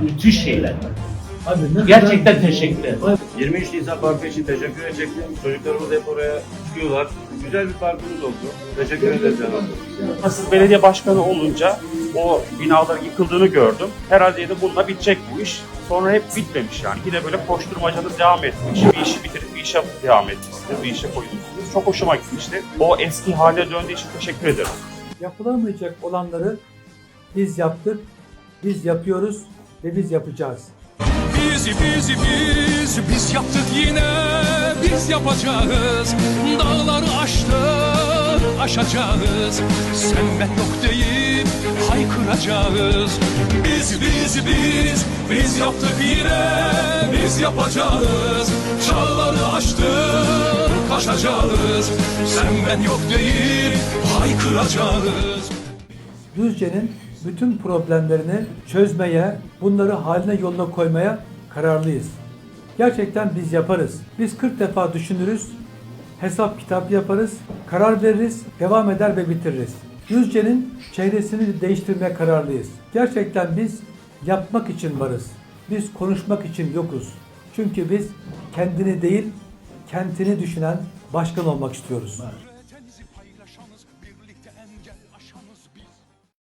Müthiş şeyler. Abi ne Gerçekten kadar- teşekkür ederim. 23 Nisan Parkı için teşekkür edecektim. Çocuklarımız hep oraya çıkıyorlar. Güzel bir parkımız oldu. Teşekkür ederiz. Siz belediye başkanı olunca o binaların yıkıldığını gördüm. Herhalde dedim bununla bitecek bu iş. Sonra hep bitmemiş yani. Yine böyle koşturmacanız devam etmiş. Bir işi bitirip bir işe devam etmişsiniz. Bir işe koyulmuşsunuz. Çok hoşuma gitmişti. O eski hale döndüğü için teşekkür ederim. Yapılamayacak olanları biz yaptık, biz yapıyoruz ve biz yapacağız. Biz, biz, biz, biz yaptık yine, biz yapacağız. Dağları aştık, aşacağız. Sen ben yok deyip haykıracağız. Biz, biz, biz, biz yaptık yine, biz yapacağız. Çağları aştık, aşacağız. Sen ben yok deyip haykıracağız. Düzce'nin bütün problemlerini çözmeye, bunları haline yoluna koymaya kararlıyız. Gerçekten biz yaparız. Biz 40 defa düşünürüz, hesap kitap yaparız, karar veririz, devam eder ve bitiririz. Düzce'nin çehresini değiştirmeye kararlıyız. Gerçekten biz yapmak için varız. Biz konuşmak için yokuz. Çünkü biz kendini değil, kentini düşünen başkan olmak istiyoruz.